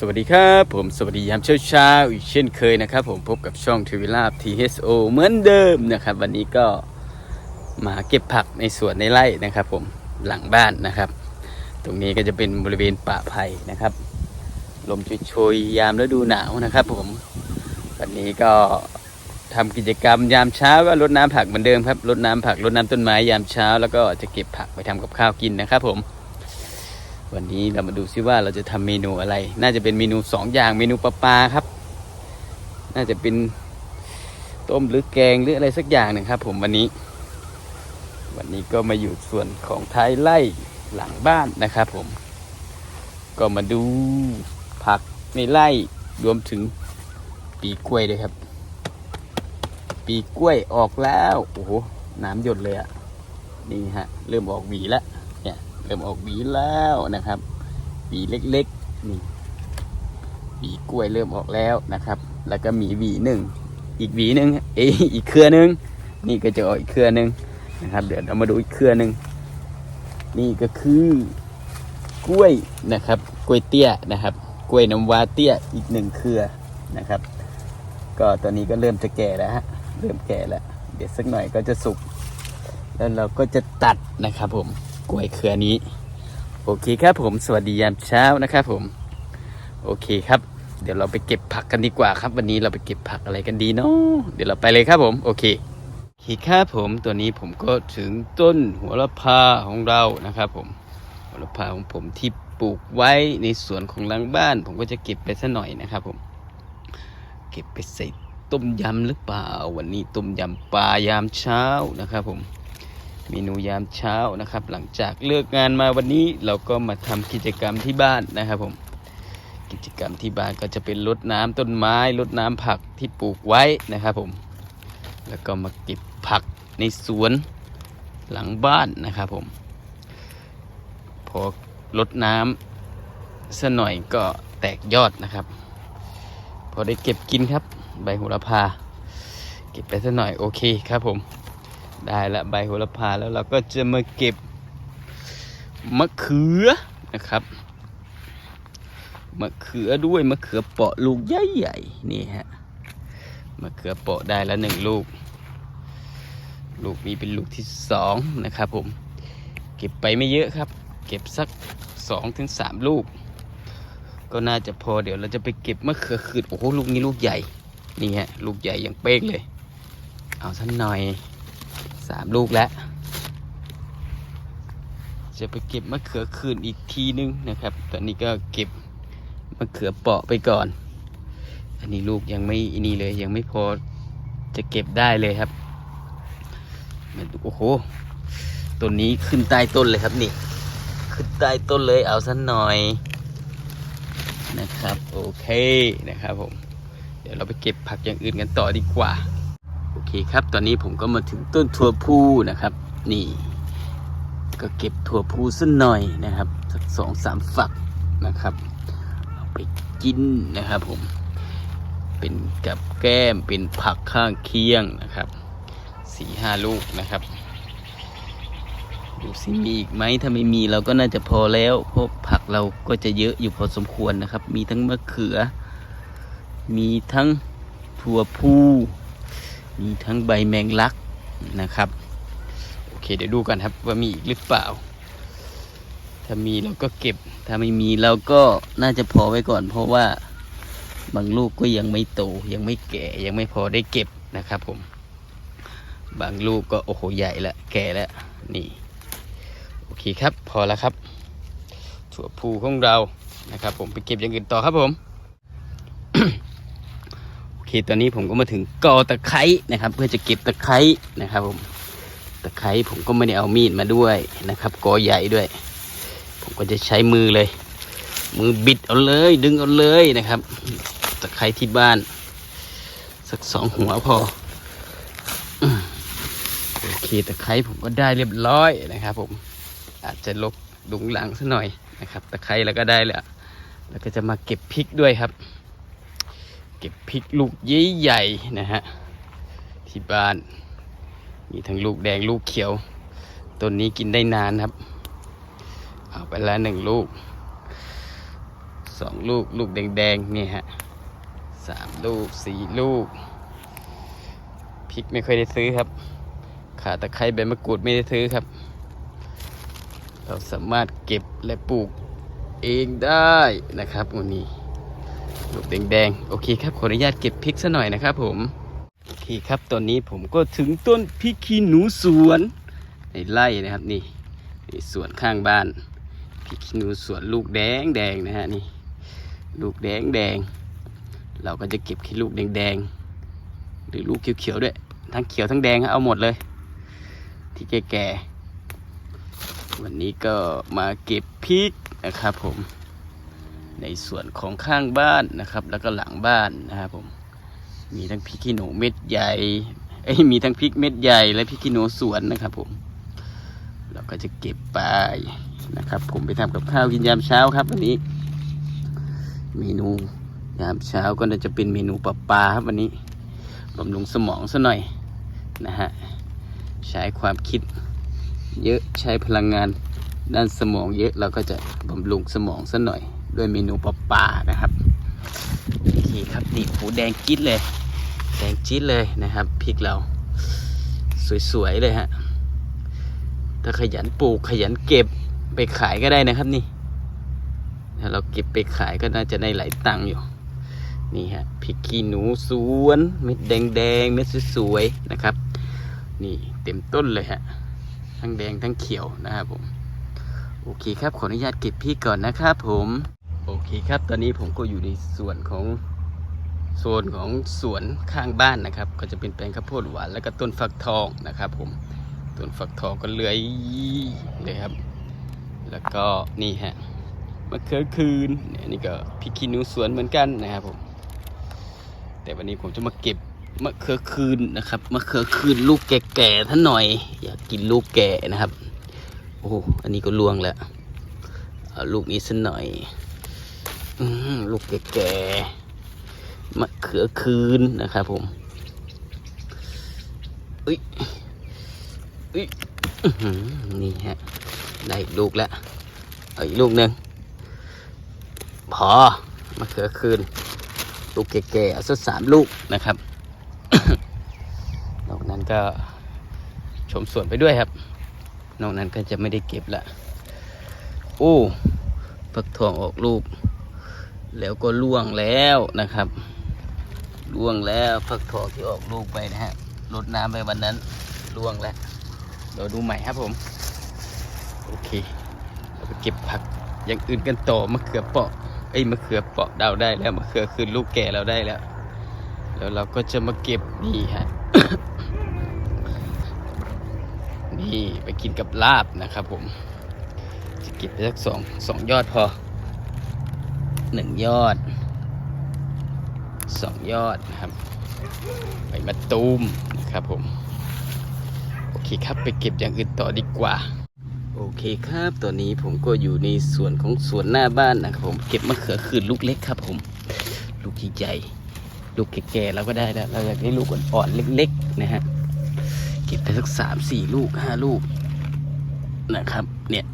สวัสดีครับผมสวัสดียามเช้าเช้าอีกเช่นเคยนะครับ ผมพบกับช่องทวิลาบ THO เหมือนเดิมนะครับ วันนี้ก็มาเก็บผักในสวนในไร่นะครับ ผมหลังบ้านนะครับ ตรงนี้ก็จะเป็นบริเวณป่าไผ่นะครับ ลมโชยๆยามฤดูหนาวนะครับ ผมวันนี้ก็ทำกิจกรรมยามเช้าก็รดน้ำผักเหมือนเดิมครับรดน้ำผักรดน้ำต้นไม้ยามเช้า แล้วก็จะเก็บผักไปทำกับข้าวกินนะครับ ผม วันนี้เรามาดูซิว่าเราจะทำเมนูอะไร น่าจะเป็นเมนูสองอย่างเมนูปลาปลาครับ น่าจะเป็นต้มหรือแกงหรืออะไรสักอย่างหนึ่งครับ ผมวันนี้ วันนี้ก็มาอยู่ส่วนของท้ายไร่หลังบ้านนะครับผม ก็มาดูผักในไร่รวมถึงปีกล้วยด้วยครับ ปีกล้วยออกแล้ว โอ้โหน้ำหยดเลยอะนี่ฮะ เริ่มออกหวีแล้ว เริ่มออกหวีแล้วนะครับหวีเล็กๆนี่หวีกล้วยเริ่มออกแล้วนะครับ แล้วก็มีหวีหนึ่งอีกหวีหนึ่งเอยอีกเครือหนึ่งนี่ก็จะออกอีกเครือหนึ่งนะครับ เดี๋ยวเรามาดูอีกเครือหนึ่งนี่ก็คือกล้วยนะครับกล้วยเตี้ยนะครับ กล้วยน้ำว้าเตี้ยอีกหนึ่งเครือนะครับ ก็ตอนนี้ก็เริ่มจะแก่แล้วฮะเริ่มแก่แล้ว เดี๋ยวสักหน่อยก็จะสุก แล้วเราก็จะตัดนะครับผม กล้วยเครือนี้ โอเคครับผมสวัสดียามเช้านะครับผม โอเคครับ เดี๋ยวเราไปเก็บผักกันดีกว่าครับ วันนี้เราไปเก็บผักอะไรกันดีเนาะเดี๋ยวเราไปเลยครับผม โอเคโอเคครับผมตัวนี้ผมก็ถึงต้นหัวละพาของเรานะครับผมหัวละพาของผมที่ปลูกไว้ในสวนของหลังบ้าน ผมก็จะเก็บไปสัหน่อยนะครับผม เก็บไปใส่ต้มยำหรือเปล่า วันนี้ต้มยำปลายามเช้านะครับผม เมนูยามเช้านะครับ หลังจากเลิกงานมาวันนี้เราก็มาทำกิจกรรมที่บ้านนะครับผมกิจกรรมที่บ้านก็จะเป็นรดน้ำต้นไม้รดน้ำผักที่ปลูกไว้นะครับผม แล้วก็มาเก็บผักในสวนหลังบ้านนะครับผม พอรดน้ำสักหน่อยก็แตกยอดนะครับ พอได้เก็บกินครับ ใบโหระพา เก็บไปสักหน่อยโอเคครับผม ได้ละใบโหระพาแล้วเราก็จะมาเก็บมะเขือนะครับมะเขือด้วยมะเขือเปาะลูกใหญ่ๆนี่ฮะมะเขือเปาะได้แล้วหนึ่งลูก ลูกนี้เป็นลูกที่สองนะครับผมเก็บไปไม่เยอะครับ เก็บสักสองถึงสามลูก ก็น่าจะพอเดี๋ยวเราจะไปเก็บมะเขือขืดโอ้โหลูกนี้ลูกใหญ่นี่ฮะลูกใหญ่อย่างเป๊กเลย เอาสักหน่อย สามลูกแล้ว จะไปเก็บมะเขือคืนอีกทีนึงนะครับ ตอนนี้ก็เก็บมะเขือเปาะไปก่อน อันนี้ลูกยังไม่อันนี้เลยยังไม่พอจะเก็บได้เลยครับมันโอ้โหต้นนี้ขึ้นใต้ต้นเลยครับนี่ ขึ้นใต้ต้นเลยเอาสักหน่อยนะครับ โอเคนะครับผม เดี๋ยวเราไปเก็บผักอย่างอื่นกันต่อดีกว่า เคครับ ตอนนี้ผมก็มาถึงต้นถั่วพูนะครับ นี่ ก็เก็บถั่วพูสักหน่อยนะครับสักสองสามฝักนะครับเอาไปกินนะครับผม เป็นกับแก้มเป็นผักข้างเคียงนะครับสี่ห้าลูกนะครับดูสิมีอีกไหมถ้าไม่มีเราก็น่าจะพอแล้วเพราะผักเราก็จะเยอะอยู่พอสมควรนะครับ มีทั้งมะเขือ มีทั้งถั่วพู มีทั้งใบแมงลักนะครับ โอเคเดี๋ยวดูกันครับว่ามีอีกหรือเปล่า ถ้ามีเราก็เก็บ ถ้าไม่มีเราก็น่าจะพอไว้ก่อน เพราะว่าบางลูกก็ยังไม่โต ยังไม่แก่ยังไม่พอได้เก็บนะครับผม บางลูกก็โอ้โหใหญ่ละแก่แล้วนี่โอเคครับพอแล้วครับถั่วพูของเรานะครับ ผมไปเก็บอย่างอื่นต่อครับผม เคตอนนี้ผมก็มาถึงกอตะไคร้นะครับ เพื่อจะเก็บตะไคร้นะครับผมตะไคร้ผมก็ไม่ได้เอามีดมาด้วยนะครับ กอใหญ่ด้วย ผมก็จะใช้มือเลย มือบิดเอาเลย ดึงเอาเลยนะครับ ตะไคร้ที่บ้าน สักสองหัวพอโอเคตะไคร้ผมก็ได้เรียบร้อยนะครับ ผมอาจจะลบดุงหลังซะหน่อยนะครับ ตะไคร้แล้วก็ได้แล้วแล้วก็จะมาเก็บพริกด้วยครับ ก็บพริกลูกใหญ่ๆนะฮะที่บ้าน มีทั้งลูกแดงลูกเขียวต้นนี้กินได้นานครับ เอาไปแล้วหนึ่งลูกสองลูกลูกแดงๆนี่ฮะสามลูกสี่ลูกพริกไม่ค่อยได้ซื้อครับ ขาตะไคร้ใบมะกรูดไม่ได้ซื้อครับ เราสามารถเก็บและปลูกเองได้นะครับวันนี้ ลูกแดงๆโอเคครับขออนุญาตเก็บพริกซะหน่อยนะครับผมโอเคครับตอนนี้ผมก็ถึงต้นพริกขี้หนูสวนในไร่นะครับนี่นี่สวนข้างบ้านพริกขี้หนูสวนลูกแดงแดงนะฮะนี่ลูกแดงแดงเราก็จะเก็บแค่ลูกแดงแดงหรือลูกเขียวๆด้วยทั้งเขียวทั้งแดงเอาหมดเลย ที่แก่ๆวันนี้ก็มาเก็บพริกนะครับผม ในส่วนของข้างบ้านนะครับ แล้วก็หลังบ้านนะครับผม มีทั้งพริกขี้หนูเม็ดใหญ่เอ้ยมีทั้งพริกเม็ดใหญ่และพริกขี้หนูสวนนะครับผม เราก็จะเก็บไปนะครับ ผมไปทำกับข้าวกินยามเช้าครับวันนี้ เมนูยามเช้าก็น่าจะเป็นเมนูปลาปลาครับวันนี้บำรุงสมองซะหน่อยนะฮะใช้ความคิดเยอะใช้พลังงานด้านสมองเยอะเราก็จะบำรุงสมองซะหน่อย ด้วยเมนูปลาปลานะครับโอเคครับนี่หูแดงจิ๊ดเลย แดงจิ๊ดเลยนะครับพริกเรา สวยๆเลยฮะถ้าขยันปลูกขยันเก็บไปขายก็ได้นะครับนี่ถ้าเราเก็บไปขายก็น่าจะได้หลายตังค์อยู่นี่ฮะพริกขี้หนูสวนเม็ดแดงๆเม็ดสวยๆนะครับ นี่เต็มต้นเลยฮะทั้งแดงทั้งเขียวนะครับผมโอเคครับขออนุญาตเก็บพริกก่อนนะครับผม โอเคครับ ตอนนี้ผมก็อยู่ในส่วนของโซนของสวนข้างบ้านนะครับ ก็จะเป็นแปลงข้าวโพดหวานแล้วก็ต้นฟักทองนะครับ ผมต้นฟักทองก็เลื้อยเลยครับ แล้วก็นี่ฮะมะเขือคืนนี่ยนี่ก็พิกขี้หนูสวนเหมือนกันนะครับผม แต่วันนี้ผมจะมาเก็บมะเขือคืนนะครับมะเขือคืนลูกแก่ๆท่านหน่อย อยากกินลูกแก่นะครับ โอ้อันนี้ก็ลวงแล้วเอาลูกนี้สักหน่อย ลูกแก่ๆมะเขือคืนนะครับผมอุ้ยอุ้ยนี่ฮะ ได้ลูกแล้วอาอีกลูกหนึ่งพอมะเขือคืน ลูกแก่ๆเอาสักสามลูกนะครับนอกนั้นก็ชมสวนไปด้วยครับ นอกนั้นก็จะไม่ได้เก็บละโอ้ฟักทองออกลูก แล้วก็ล่วงแล้วนะครับล่วงแล้วฟักทองที่ออกลูกไปนะฮะรดน้ำไปวันนั้นล่วงแล้วเราดูใหม่ครับผมโอเคเราไปเก็บผักอย่างอื่นกันต่อมะเขือเปาะไอ้มะเขือเปาะดาวได้แล้วมะเขือคืนลูกแก่เราได้แล้ว แล้วเราก็จะมาเก็บนี่ฮะนี่ไปกินกับลาบนะครับผม จะเก็บไปสักสองสองยอดพอ หนึ่งยอดสองยอดนะครับไปมาตูมนะครับผม โอเคครับไปเก็บอย่างอื่นต่อดีกว่า โอเคครับตอนนี้ผมก็อยู่ในสวนของสวนหน้าบ้านนะครับผมเก็บมะเขือคืนลูกเล็กครับผม ลูกใหญ่ลูกแก่ๆเราก็ได้แล้วเราอยากได้ลูกอ่อนๆเล็กๆนะฮะเก็บไปสักสามสี่ลูกห้าลูกนะครับ เนี่ย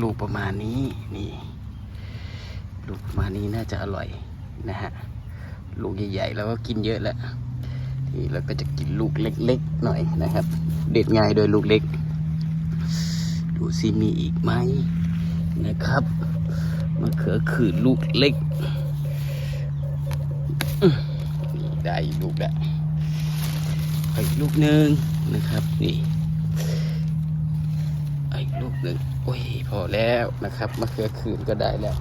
ลูกประมาณนี้นี่ ลูกมานี้น่าจะอร่อยนะฮะ ลูกใหญ่ๆเราก็กินเยอะแล้วนี่เราก็จะกินลูกเล็กๆหน่อยนะครับ เด็ดง่ายโดยลูกเล็ก ดูซิมีอีกไหมนะครับมะเขือขืนลูกเล็กนี่ได้ลูกแล้วอีกลูกหนึ่งนะครับนี่อีกลูกหนึ่งโอ้ยพอแล้วนะครับมะเขือขืนก็ได้แล้ว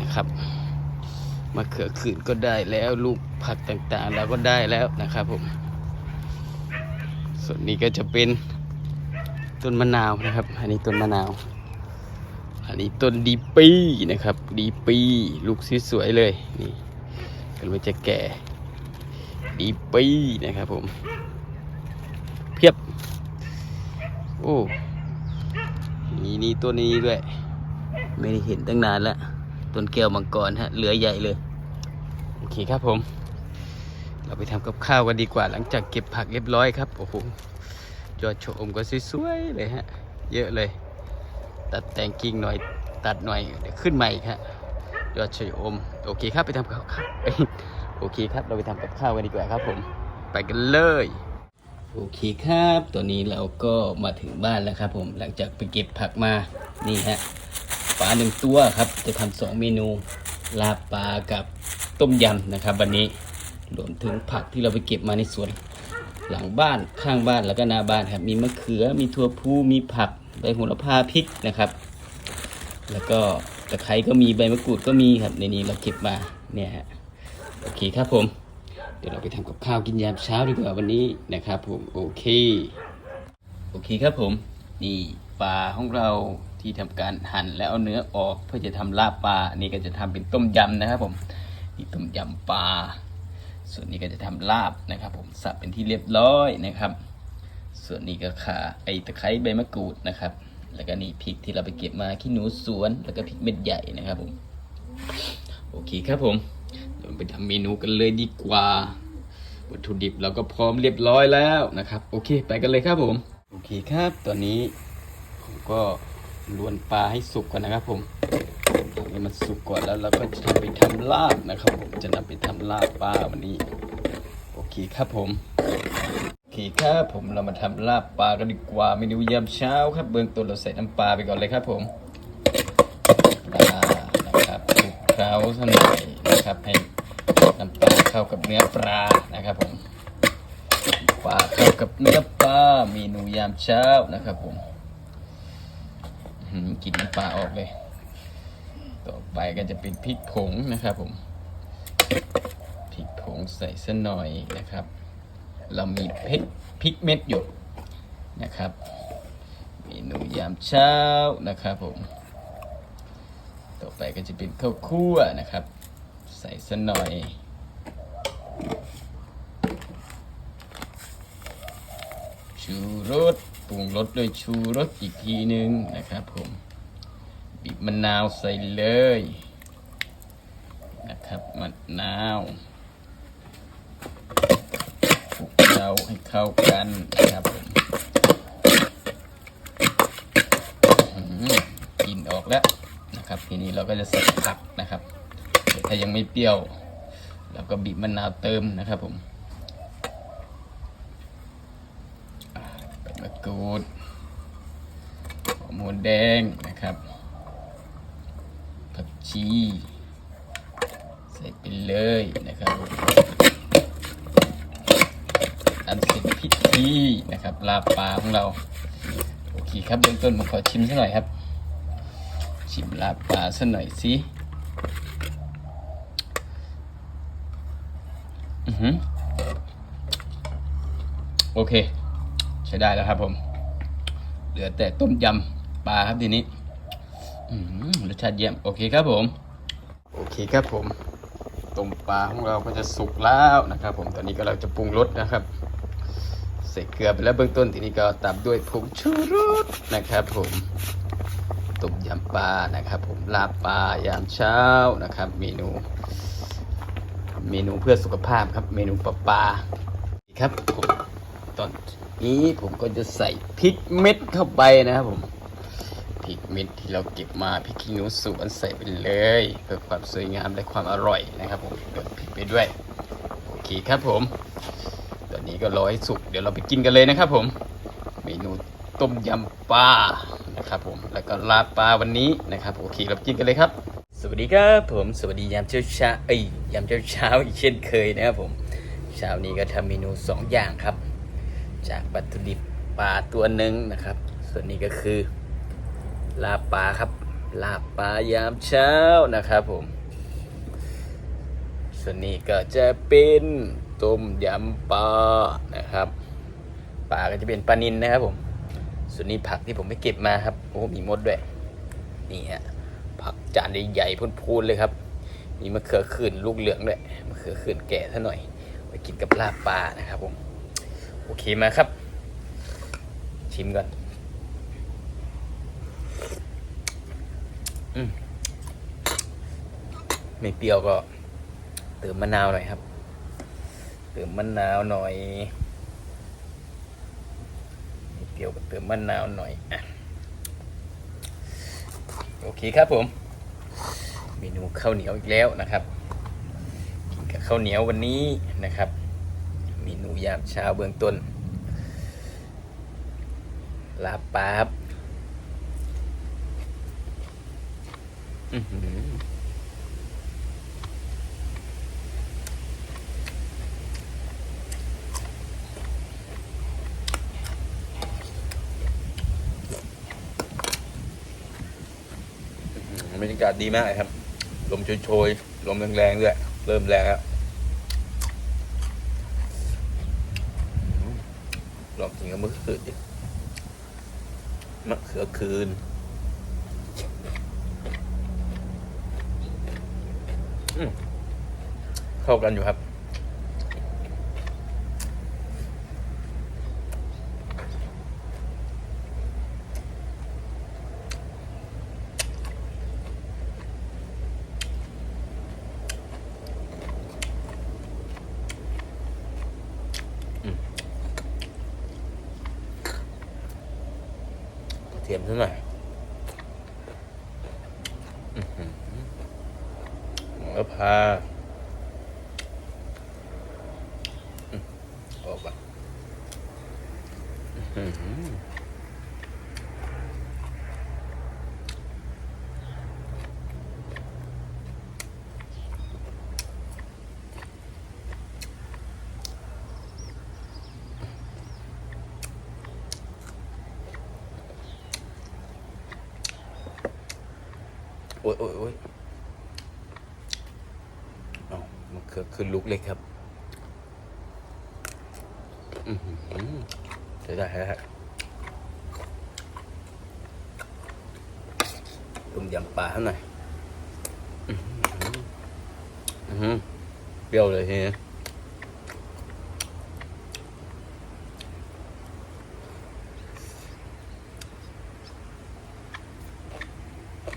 นะครับมะเขือขืนก็ได้แล้วลูกผักต่างๆเราก็ได้แล้วนะครับผม ส่วนนี้ก็จะเป็นต้นมะนาวนะครับ อันนี้ต้นมะนาว อันนี้ต้นดีปีนะครับ ดีปีลูกสวยๆเลยนี่กันมันจะแก่ ดีปีนะครับผมเพียบ โอ้นี่นี่ต้นนี้ด้วย ไม่ได้เห็นตั้งนานแล้ว ต้นแก้วมังกรฮะเหลือใหญ่เลย โอเคครับผม เราไปทำกับข้าวกันดีกว่าหลังจากเก็บผักเรียบร้อยครับ โอ้โหยอดชมก็สวยๆเลยฮะ เยอะเลย ตัดแต่งกิ่งหน่อยตัดหน่อยเดี๋ยวขึ้นใหม่อีกฮะยอดชยโอม โอเคครับไปทำกับข้าวโอเคครับ เราไปทำกับข้าวกันดีกว่าครับผม ไปกันเลยโอเคครับตอนนี้เราก็มาถึงบ้านแล้วครับผม หลังจากไปเก็บผักมา นี่ฮะ ปลาหนึ่งตัวครับ จะทำสองเมนูลาบปลากับต้มยำนะครับ วันนี้รวมถึงผักที่เราไปเก็บมาในสวนหลังบ้านข้างบ้านแล้วก็หน้าบ้านครับ มีมะเขือมีถั่วพูมีผักใบโหระพาพริกนะครับ แล้วก็ตะไคร้ก็มีใบมะกรูดก็มีครับ ในนี้เราเก็บมาเนี่ยฮะโอเคครับผม เดี๋ยวเราไปทำกับข้าวกินยามเช้าดีกว่าวันนี้นะครับ ผมโอเค โอเคครับผมนี่ปลาของเรา ที่ทำการหั่นแล้วเอาเนื้อออกเพื่อจะทำลาบปลาอันนี่ก็จะทำเป็นต้มยำนะครับผมนี่ต้มยำปลาส่วนนี้ก็จะทำลาบนะครับ ผมสับเป็นที่เรียบร้อยนะครับ ส่วนนี้ก็ขาไอตะไคร้ใบมะกรูดนะครับ แล้วก็นี่พริกที่เราไปเก็บมาขี้หนูสวน แล้วก็พริกเม็ดใหญ่นะครับผมโอเคครับผมเดี๋ยวไปทำเมนูกันเลยดีกว่า วัตถุดิบเราก็พร้อมเรียบร้อยแล้วนะครับ โอเค ไปกันเลยครับผม โอเคครับ ตอนนี้ผมก็ ลวนปลาให้สุกก่อนนะครับผมทำให้มันสุกก่อนแล้วเราก็จะทำไปทำลาบนะครับผมจะนำไปทำลาบปลาวันนี้ โอเคครับผมโอเคครับผมเรามาทำลาบปลากันดีกว่าเมนูยามเช้าครับเบื้องต้นเราใส่น้ำปลาไปก่อนเลยครับผมปลานะครับคลุกเคล้าสักหน่อยนะครับให้น้ำปลาเข้ากับเนื้อปลานะครับผมปลาเข้ากับเนื้อปลาเมนูยามเช้านะครับผม กลินน้ำปลาออกเลย ต่อไปก็จะเป็นพริกผงนะครับผม พริกผงใส่สักหน่อยนะครับ เรามีพริกพริกเม็ดอยู่นะครับ เมนูยามเช้านะครับผม ต่อไปก็จะเป็นข้าวคั่วนะครับ ใส่สักหน่อยชูรส ปรุงรสด้วยชูรสอีกทีหนึ่งนะครับผมบีบมะนาวใส่เลยนะครับมะนาวคลุกเคล้าให้เข้ากันนะครับผมอินออกแล้วนะครับ ทีนี้เราก็จะใส่ผักนะครับถ้ายังไม่เปรี้ยวเราก็บีบมะนาวเติมนะครับผมอ่า กูดหอมหัวแดงนะครับผักชีใส่ไปเลยนะครับอันเสร็จพิธีนะครับลาบปลาของเราโอเคครับเบื้องต้นผมขอชิมสักหน่อยครับ ชิมลาบปลาสักหน่อยสิอือหือโอเค ช้ได้แล้วครับ ผม เหลือแต่ต้มยำปลาครับทีนี้อรสชาติเยี่ยมโอเคครับผม โอเคครับผมต้มปลาของเราก็จะสุกแล้วนะครับ ผมตอนนี้ก็เราจะปรุงรสนะครับ ใส่เกลือไปแล้วเบื้องต้นทีนี้ก็ตามด้วยผงชูรสนะครับ ผมต้มยำปลานะครับ ผมลาบปลายามเช้านะครับ เมนู เมนูเพื่อสุขภาพครับ เมนูปลาปลาครับผมตอน นี้ผมก็จะใส่พริกเม็ดเข้าไปนะครับผมพริกเม็ดที่เราเก็บมาพริกขี้หนูสวนใส่ไปเลยเพื่อความสวยงามและความอร่อยนะครับผมเติมพริกไปด้วยโอเคครับผม ตอนนี้ก็รอให้สุกเดี๋ยวเราไปกินกันเลยนะครับผม เมนูต้มยำปลานะครับผมแล้วก็ลาปลาวันนี้นะครับโอเคเราไปกินกันเลยครับ สวัสดีครับผมสวัสดียามเช้าเช้าเอ้ยยามเช้าเช้าอีกเช่นเคยนะครับผมเช้านี้ก็ทำเมนูสองอย่างครับ จากวัตถุดิบปลาตัวหนึ่งนะครับ ส่วนนี้ก็คือ ลาปลาครับ ลาปลายามเช้านะครับผม ส่วนนี้ก็จะเป็นต้มยำปลานะครับปลาก็จะเป็นปลานินนะครับผม ส่วนนี้ผักที่ผมไปเก็บมาครับโอ้มีมดด้วยนี่ฮะผักจานใหญ่ๆพูนๆเลยครับ มีมะเขือขื่นลูกเหลืองด้วยมะเขือขื่นแก่ซะหน่อย ไปกินกับลาบปลานะครับผม โอเคมาครับ ชิมก่อนไม่เปรี้ยวก็เติมมะนาวหน่อยครับ เติมมะนาวหน่อยไม่เปรี้ยวก็เติมมะนาวหน่อยอะโอเคครับผม เมนูข้าวเหนียวอีกแล้วนะครับกินกับข้าวเหนียววันนี้นะครับ เมนูยามเช้าเบื้องต้น ลาปาครับอื้อหืออื้อหือบรรยากาศดีมากครับ ลมโชยๆ ลมแรงๆด้วย เริ่มแรงแล้วอื้อ ลองกินกับมะเขือดิมะเขือคืน เข้ากันอยู่ครับ กระเทียมซะหน่อื้อหือมอพาอืมออกมาอื้อหือโอ้ยโอ้ยโอ้ยเอามัน คือลุกเลยครับอือหือใช้ได้ฮะต้มยำปลาหร่อยอื้อหืออื้อหือเปรี้ยวเลยทีนี้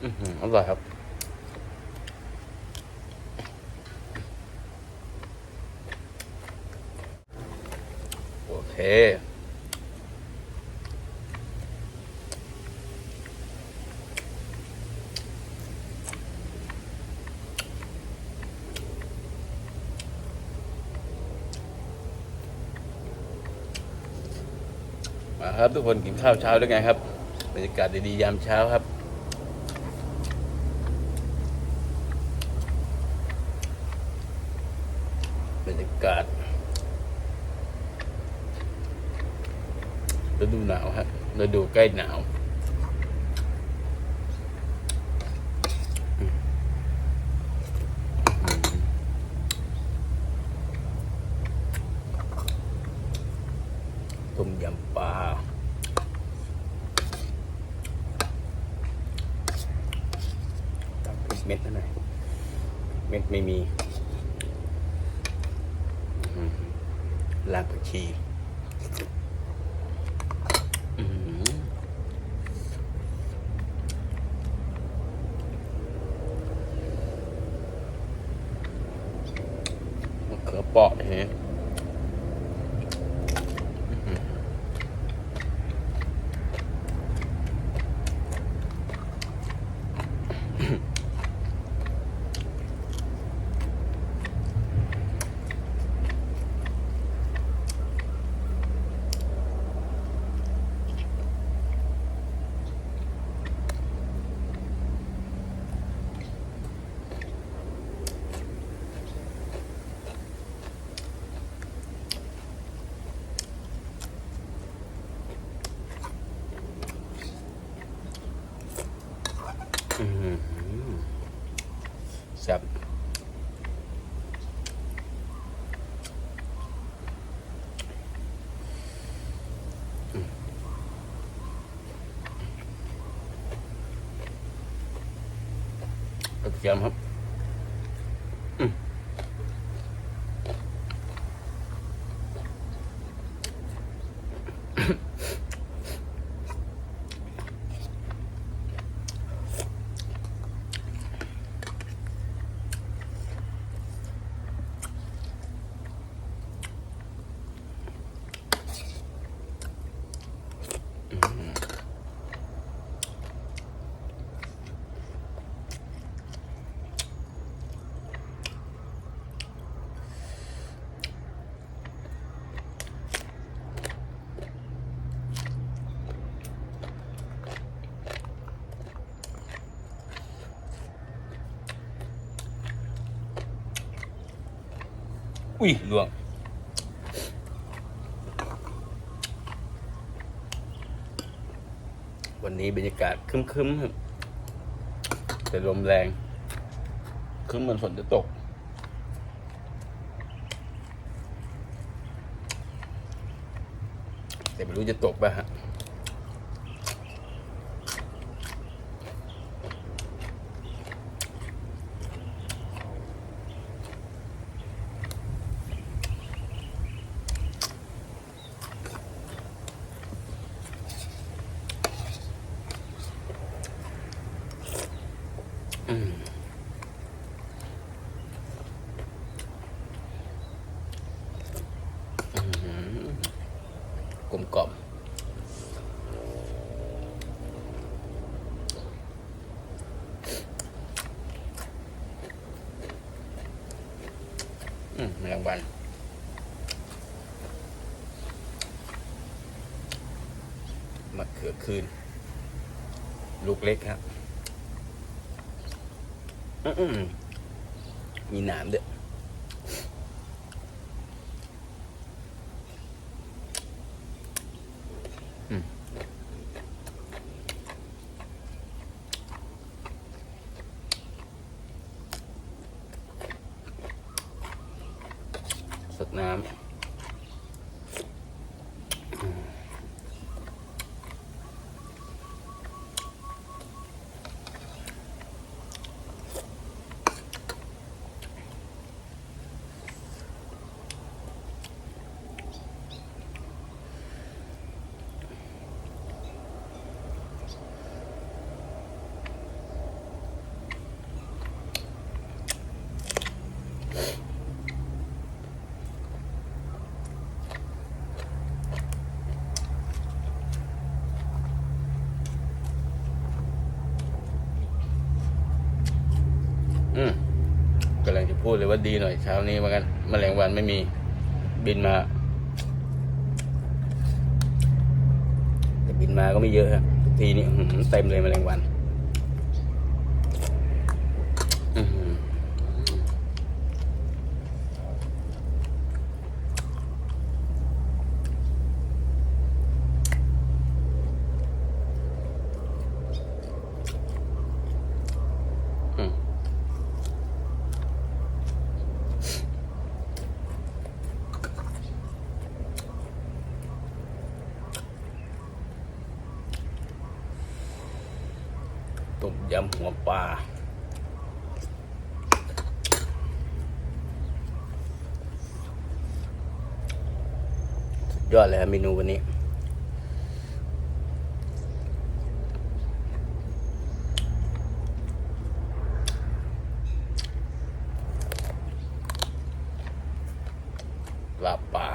อื้อหืออร่อยครับ โอเค มาครับทุกคนกินข้าวเช้าด้วยไงครับบรรยากาศดีๆยามเช้าครับบรรยากาศฤ ดูหนาวฮะฤดูใกล้หนาวอืมต้มยำปลาตักพริกเม็ดหน่อยเม็ดไม่มี อืมรากผักชีอื้อหือ มะเขือเปราะเฮ้อื้อหือแซ่บอืม กระเทียมครับ อุ้ยล่วง วันนี้บรรยากาศครึ้มๆครับแต่ลมแรงครึ้มเหมือนฝนจะตก แต่ไม่รู้จะตกป่ะฮะ กลมกล่อมอืมแมลงวัน มะเขือคืนลูกเล็กครับอืมๆมีหนามด้วย พูดเลยว่าดีหน่อยเช้านี้เหมือนกันแมลงวันไม่มีบินมาแต่บินมาก็ไม่เยอะครับทีนี้เต็มเลยแมลงวัน ยำหัวปลายอดเลยครับเมนูวันนี้ ลาบปลา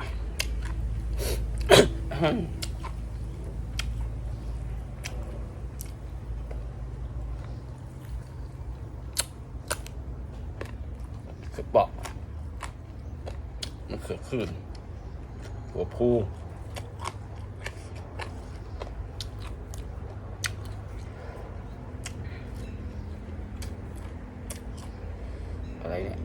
กระเปาะ มันเขือหัวพูอะไรเนี่ย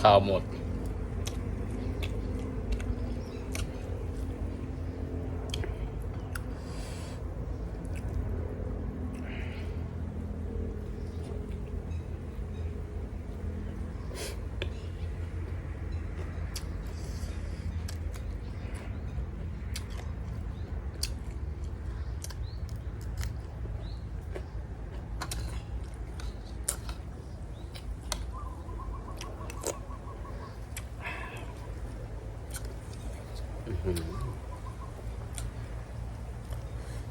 ข้าวหมด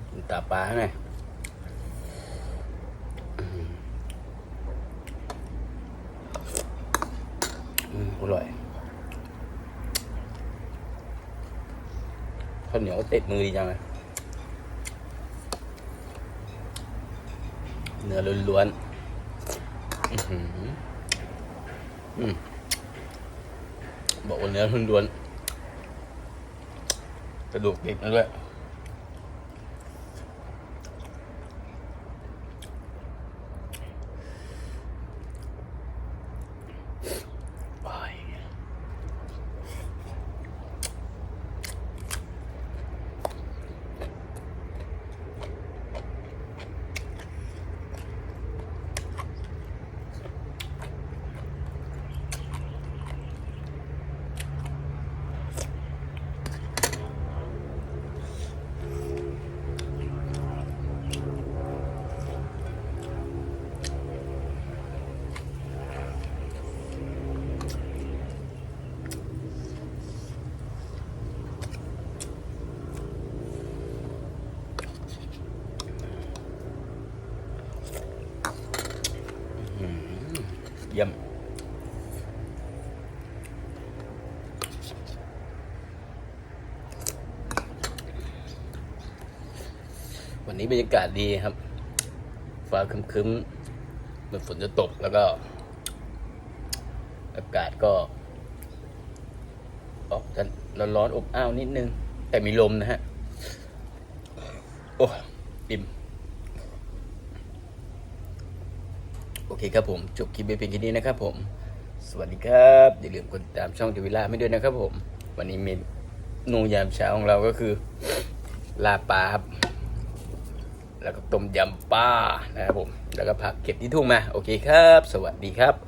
กินตาป ลาไงอืมอร่อยข้าวเหนียวติดมือดีจังเลย เนื้อล้วนๆบอกว่าเนื้อล้วนๆกระดูกติดมาด้วยโอ้ย เยี่ยมวันนี้บรรยากาศดีครับ ฟ้าคึ้มๆเหมือนฝนจะตกแล้วก็ อากาศก็ ออกจะร้อนๆอบอ้าวนิดนึง แต่มีลมนะฮะ โอ้อิ่ม โอ เคครับผมจบคลิปไปเพียงแค่นี้นะครับผม สวัสดีครับ อย่าลืมกดติดตามช่องเดวิล่าไม่ด้วยนะครับผม วันนี้เมนูยามเช้าของเราก็คือลาปลาครับแล้วก็ต้มยำปลานะครับผม แล้วก็ผักเก็บที่ทุ่งมา โอเคครับ สวัสดีครับ